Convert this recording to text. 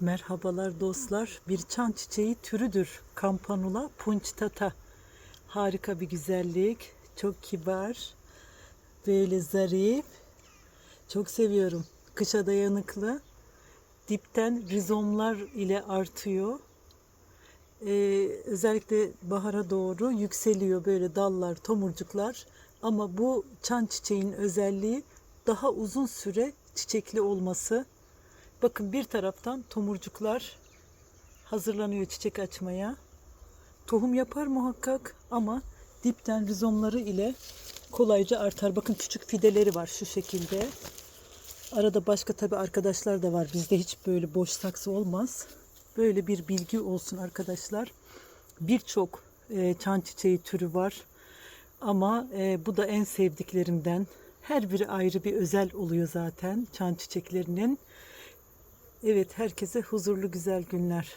Merhabalar dostlar. Bir çan çiçeği türüdür. Campanula punctata. Harika bir güzellik. Çok kibar. Böyle zarif. Çok seviyorum. Kışa dayanıklı. Dipten rizomlar ile artıyor. Ee, özellikle bahara doğru yükseliyor böyle dallar, tomurcuklar. Ama bu çan çiçeğin özelliği daha uzun süre çiçekli olması. Bakın bir taraftan tomurcuklar hazırlanıyor çiçek açmaya. Tohum yapar muhakkak ama dipten rizomları ile kolayca artar. Bakın küçük fideleri var şu şekilde. Arada başka tabi arkadaşlar da var. Bizde hiç böyle boş saksı olmaz. Böyle bir bilgi olsun arkadaşlar. Birçok e, çan çiçeği türü var. Ama e, bu da en sevdiklerimden. Her biri ayrı bir özel oluyor zaten çan çiçeklerinin. Evet herkese huzurlu güzel günler.